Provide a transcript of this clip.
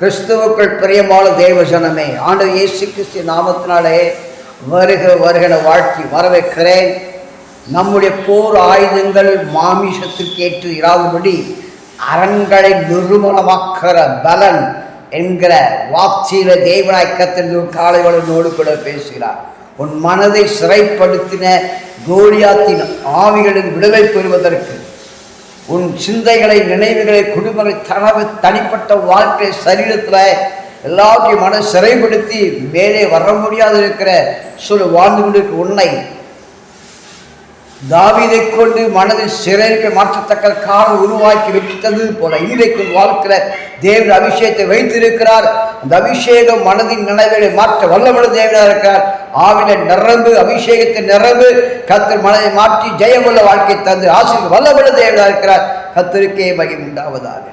கிறிஸ்துவுக்குள் பிரியமான தேவசனமே ஆண்டு இயேசு கிறிஸ்து நாமத்தினாலே வருக வருகன வாழ்த்தி வரவேற்கிறேன். நம்முடைய போர் ஆயுதங்கள் மாமிசத்துக்கு ஏற்று இராதபடி அரண்களை நிர்மூலமாக்கிற பலன் என்கிற வாட்சியில தேவநாயக்கத்தின் கத்திருந்து காலைகளோடு கூட பேசுகிறார். உன் மனதை சிறைப்படுத்தின கோலியாத்தின் ஆவிகளின் விடுதலை பெறுவதற்கு உன் சிந்தைகளை நினைவுகளை குடும்பங்களை தனவு தனிப்பட்ட வாழ்க்கை சரீரத்தில் எல்லாத்தையும் மன சிறைப்படுத்தி மேலே வர முடியாது இருக்கிற சொல்லு வாழ்ந்து கொண்டிருக்க உன்னை தாவிதை கொண்டு மனதில் சிறைக்கு மாற்றத்தக்க காலம் உருவாக்கி வைத்தது போல இன்றைக்கு வாழ்க்கிற தேவன் அபிஷேகத்தை வைத்திருக்கிறார். அந்த அபிஷேகம் மனதின் நினைவுகளை மாற்ற வல்லமுள்ள தேவனாக இருக்கிறார். ஆவில நிரம்பு அபிஷேகத்தை நிரம்பு கத்தர் மனதை மாற்றி ஜெயமுள்ள வாழ்க்கை தந்து ஆசிரியர் வல்லமுள்ள தேவனாக இருக்கிறார். கத்தருக்கே மகிமை உண்டாவதாக.